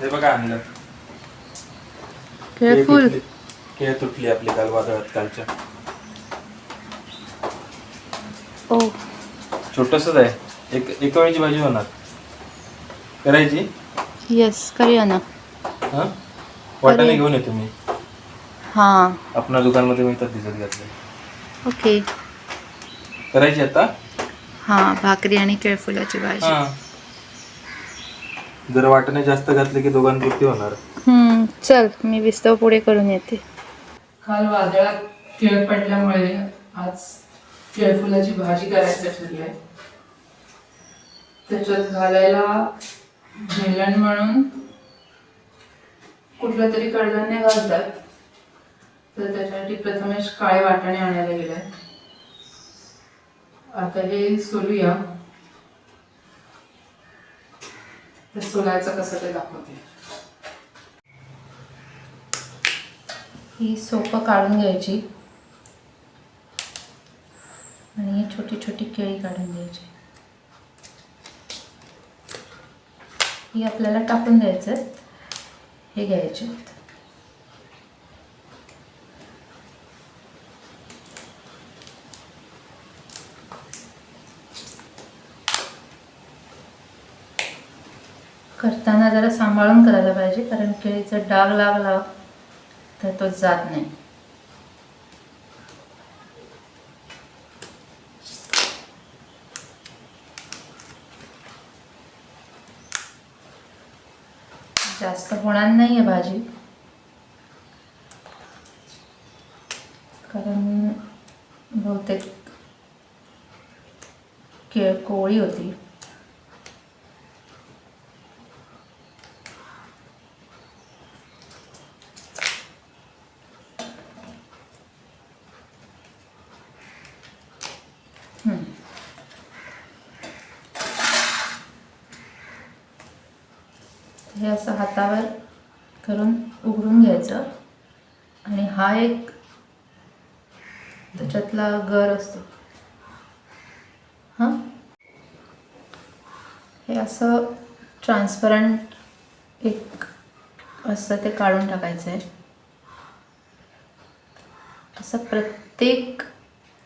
हे बघा आणलं. केळफुल. केळ तुटली आपली काल वादळात कालच्या ओ. छोटसच आहे. एक एक वेळची भाजी होणार. करायची? येस करूया ना. हा? वाटाणे. घेऊन येतो मी. हां. आपल्या दुकानमध्ये मिळतात भिजत घातले. ओके करायची आता? हां भाकरी आणि केळफुलाची भाजी. हा. जर वाटाणे जास्त घातले की दोघांपुरती होणार. हम्म, चल मी विस्तव पुढे करून येते. काल वादळात केळ पडल्यामुळे आज केळफुलाची भाजी करायचं ठरलंय त्याच्यात घालायला भेलन म्हणून कुठलं तरी कडधान्य घालतात. तर त्याच्यासाठी प्रथमेश काळे वाटाणे आणायला गेलाय. आता हे सोलूया. हे सोलायचं कसं ते दाखवते. ही सोपं काढून घ्यायची. आणि ही छोटी छोटी केळी काढून घ्यायची. ही आपल्याला टाकून द्यायचं हे घ्यायचे. करताना जरा सांभाळून करायला पाहिजे कारण केळीचा डाग लागला तर तो जात नाही. जास्त होणार नाही आहे भाजी. कारण बहुतेक केळ कोळी होती. हे असं हातावर करून उघडून घ्यायचं. आणि हा एक त्याच्यातला गर असतो. हां? हे असं ट्रान्सपरंट एक असं ते काढून टाकायचं आहे असं प्रत्येक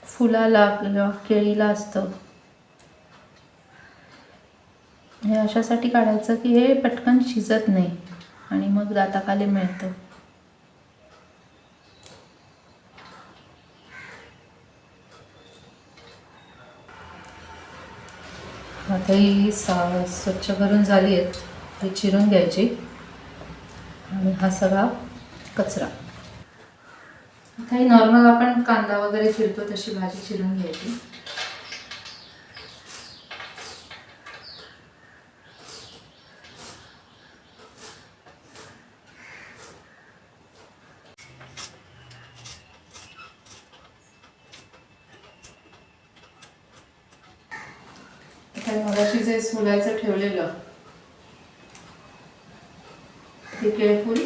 फुलाला किंवा केळीला असतं. हे अशासाठी काढायचं की हे पटकन शिजत नाही आणि मग दाताखाली मिळतं. आता ही सा स्वच्छ करून झाली आहेत. ती चिरून घ्यायची. आणि हा सगळा कचरा. काही नॉर्मल आपण कांदा वगैरे चिरतो तशी भाजी चिरून घ्यायची. मगाशी जे सोलायचं ठेवलेलं ते केळफूल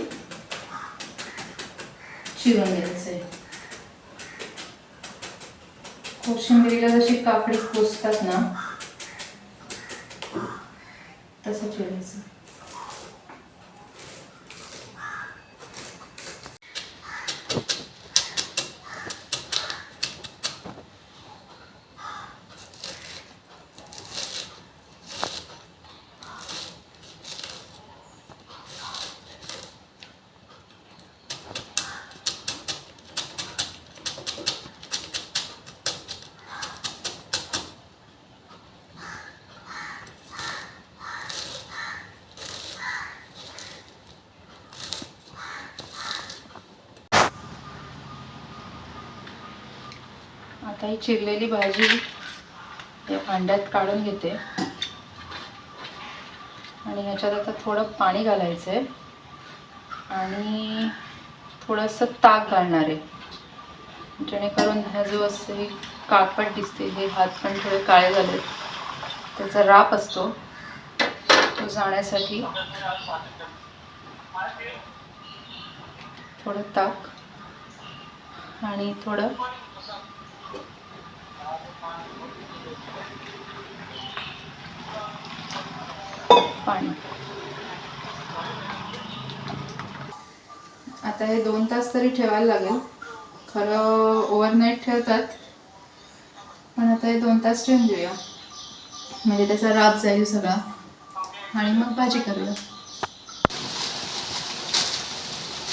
चिरून घ्यायचं आहे कोशिंबिरीला जशी काकडी कोसतात ना तसं चिरायचं आता ही चिरलेली भाजी या भांड्यात काढून घेते. आणि ह्याच्यात आता थोडं पाणी घालायचं आहे आणि थोडंसं ताक घालणार आहे. जेणेकरून ह्या जो असं ही काळपट दिसते हे हात पण थोडे काळे झाले त्याचा राप असतो. तो जाण्यासाठी थोडं ताक आणि थोडं पाणी. आता हे दोन तास तरी ठेवायला लागेल. खरं ओव्हरनाईट ठेवतात. पण आता हे दोन तास ठेवून देऊया. म्हणजे त्याचा राब जाईल सगळा. आणि मग भाजी करूया.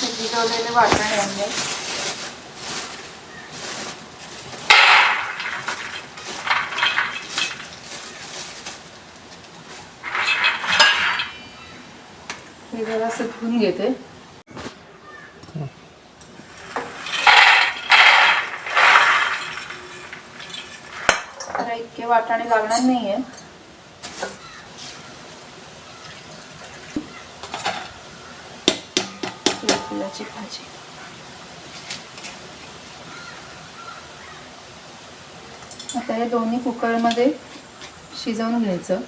हे आणले धुवून घेते. इतके वाटाणे लागणार नाहीये. फुलाची भाजी. आता हे दोन्ही कुकरमध्ये शिजवून घ्यायचं.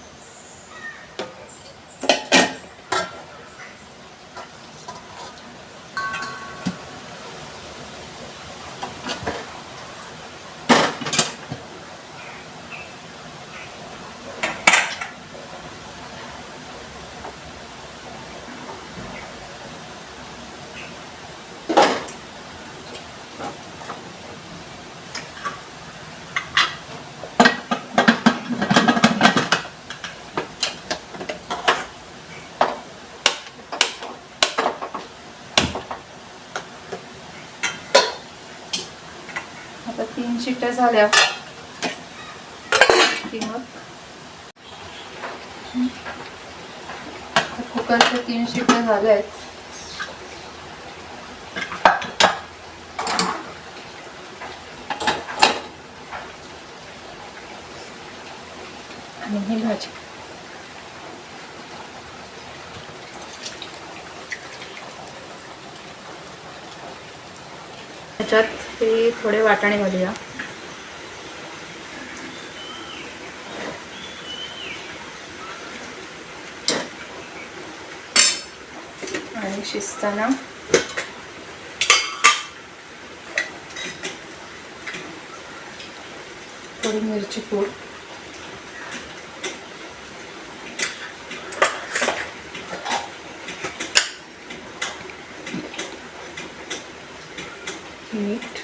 आता तीन शिट्ट्या झाल्या. की मग कुकरच्या तीन शिट्ट्या झाल्या आहेत आणि ही भाजी. त्याच्यात हे थोडे वाटाणे घालूया. आणि शिजताना थोडी मिरची पूड मीठ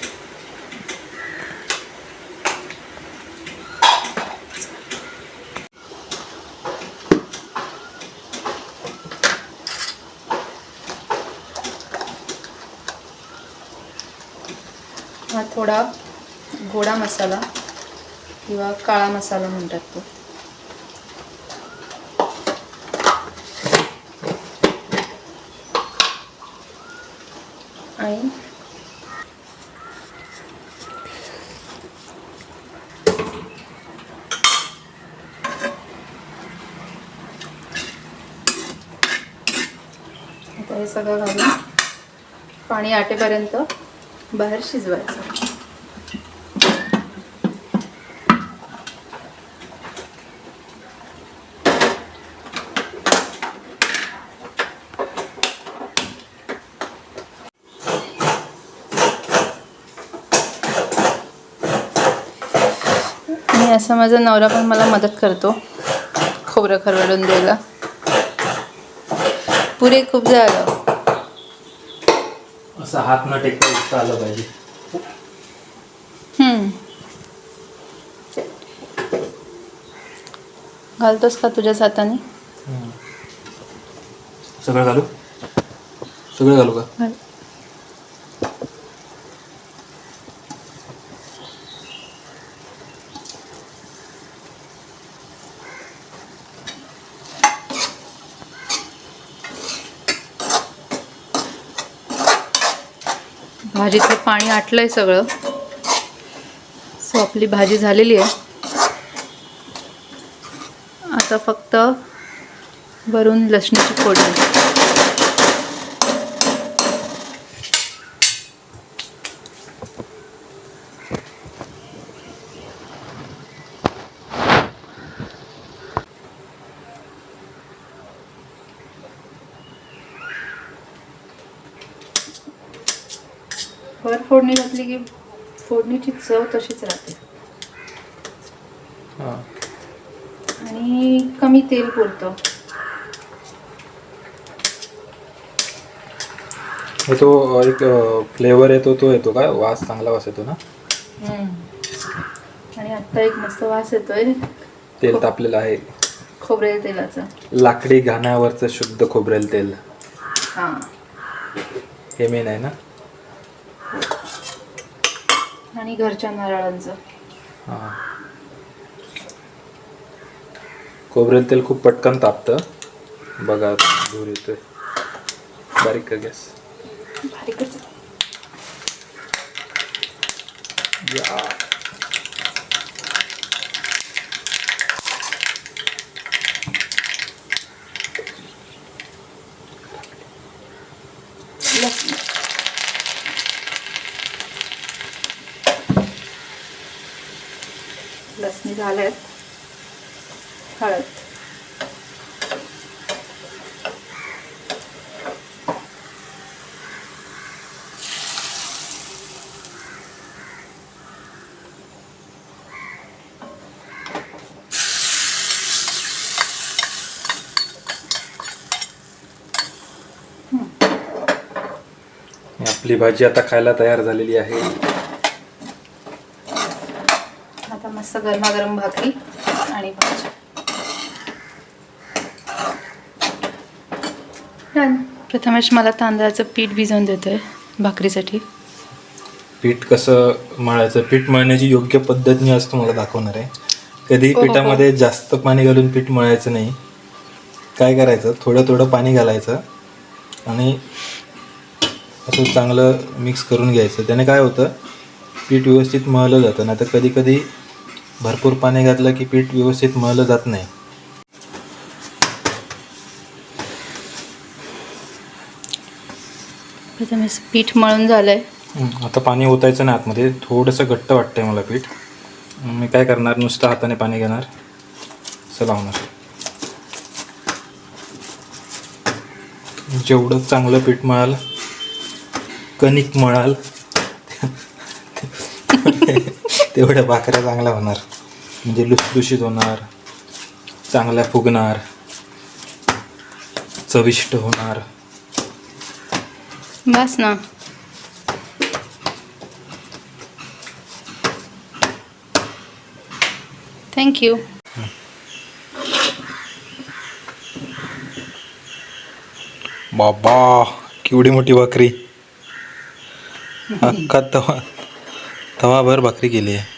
हा थोडा गोडा मसाला किंवा काळा मसाला म्हणतात तो. आणि आता हे सगळं घालून पाणी आटेपर्यंत बाहेर शिजवायचं. आणि असं माझा नवरा पण मला मदत करतो खोबरं खरवडून द्यायला. पुरे खूप झालं. असं हात न टेकता उठता आलं पाहिजे. हम्म. घालतोस का तुझ्याच हाताने सगळं घालू? सगळं घालू का? भाजीतलं पाणी आटलं आहे सगळं. सो आपली भाजी झालेली आहे. आता फक्त वरून लसणीची फोडणी. फोडणी घातली की फोडणीची चव तशीच राहते. हां. आणि कमी तेल पुरतं. हे तो एक फ्लेवर येतो तो येतो काय वास चांगला वास येतो ना? आणि आता एक मस्त वास येतोय. तेल तापलेलं आहे. खोबरेल तेलाचा. लाकडी घाण्यावरचं शुद्ध खोबरेल तेल. हा. हे मेन आहे ना? आणि घरच्या नारळांचं. हां. खोबरेल तेल खूप पटकन तापतं. बघा धूर येतोय. बारीक का गॅस. बारीकच. या. लसणी झाल्यात हळद. आपली भाजी आता खायला तयार झालेली आहे आता मस्त गरमागरम भाकरी आणि भाजी. प्रथमेश मला तांदळाचं पीठ भिजवून देतोय भाकरीसाठी. पीठ कसं मळायचं? पीठ मळण्याची योग्य पद्धत मी आज तुम्हाला दाखवणार आहे. कधी हो, हो, हो. पिठामध्ये जास्त पाणी घालून पीठ मळायचं नाही. काय करायचं? थोडं थोडं पाणी घालायचं आणि असं चांगलं मिक्स करून घ्यायचं. त्याने काय होतं? पीठ व्यवस्थित मळलं जातं. नाही तर कधी कधी भरपूर पाणी घातलं की पीठ व्यवस्थित मळलं जात नाही. पीठ मळून झालंय. आता पाणी ओतायचं नाही आतमध्ये. थोडंसं घट्ट वाटतंय मला पीठ. मी काय करणार? नुसतं हाताने पाणी घेणार. असं लावणार. जेवढं चांगलं पीठ मळाल कणिक मळाल तेवढ्या भाकऱ्या चांगल्या होणार. म्हणजे लुसलुशीत होणार चांगल्या फुगणार चविष्ट होणार. बस ना. थँक्यू बाबा केवढी मोठी भाकरी. अख्खा तवा तवाभर भाकरी केली आहे.